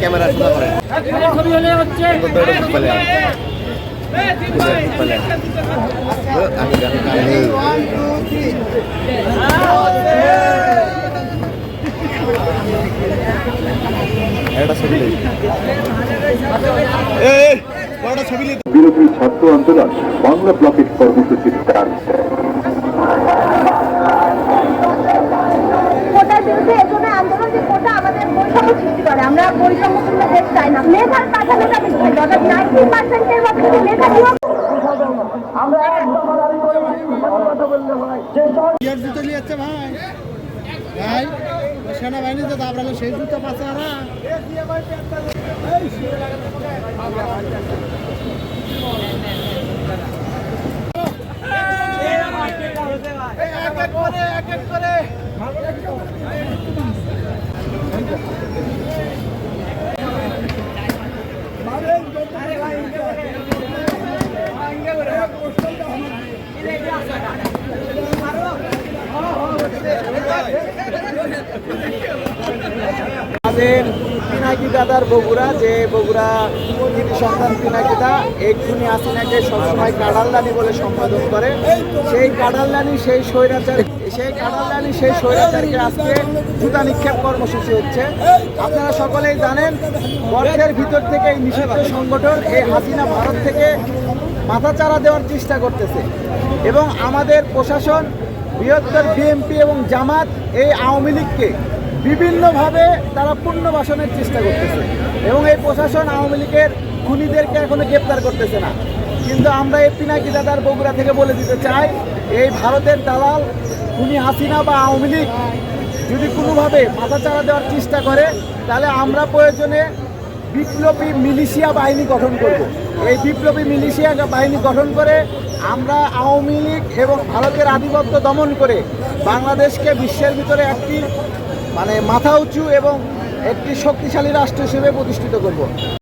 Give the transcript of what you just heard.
Camera সোজা করে ছবি হলে হচ্ছে পেলে পেলে আমি গান গাইনি একটা ছবি নেই এই বড়টা ছবি নেই বিরোধী ছাত্র আন্দোলন বাংলা ব্লকের কর্মসূচির ডাক দেয় কোটার বিরুদ্ধে এজন্য আন্দোলন যে কোটা আমাদের বৈষম্য সৃষ্টি করে আমরা বৈষম্যপূর্ণ দেশ চাই না। মেধার প্রাধান্যতা বৃদ্ধি অর্থাৎ নাইনটি পার্সেন্টের মধ্যে মেধা নিয়োগ ইয়ার জুতো নিয়ে যাচ্ছে ভাই। ভাই সেনাবাহিনী তো দাবড়ালে সেই জুতো পাচ্ছে আমাদের দাদার বগুড়া? যে বগুড়া কৃতি সন্তান দা এই খুনি হাসিনাকে সবসময় কাডালদানি বলে সম্বোধন করে। সেই কাডালদানি সেই স্বৈরাচার সেই কাডালদানি সেই স্বৈরাচারকে আজকে জুতা নিক্ষেপ কর্মসূচি হচ্ছে। আপনারা সকলেই জানেন বর্ষের ভিতর থেকে এই নিষিদ্ধ সংগঠন এই হাসিনা ভারত থেকে মাথাচাড়া দেওয়ার চেষ্টা করতেছে। এবং আমাদের প্রশাসন, বৃহত্তর বিএনপি এবং জামাত এই আওয়ামী লীগকে বিভিন্নভাবে তারা পুনর্বাসনের চেষ্টা করতেছে এবং এই প্রশাসন আওয়ামী লীগের খুনিদেরকে এখনও গ্রেপ্তার করতেছে না। কিন্তু আমরা এই পিনাকি দাদার বগুড়া থেকে বলে দিতে চাই, এই ভারতের দালাল খুনি হাসিনা বা আওয়ামী লীগ যদি কোনোভাবে মাথাচাড়া দেওয়ার চেষ্টা করে, তাহলে আমরা প্রয়োজনে বিপ্লবী মিলিশিয়া বাহিনী গঠন করব। এই বিপ্লবী মিলিশিয়া বাহিনী গঠন করে আমরা আওয়ামী লীগ এবং ভারতের আধিপত্য দমন করে বাংলাদেশকে বিশ্বের ভিতরে একটি মানে মাথা উঁচু এবং একটি শক্তিশালী রাষ্ট্র হিসেবে প্রতিষ্ঠিত করব।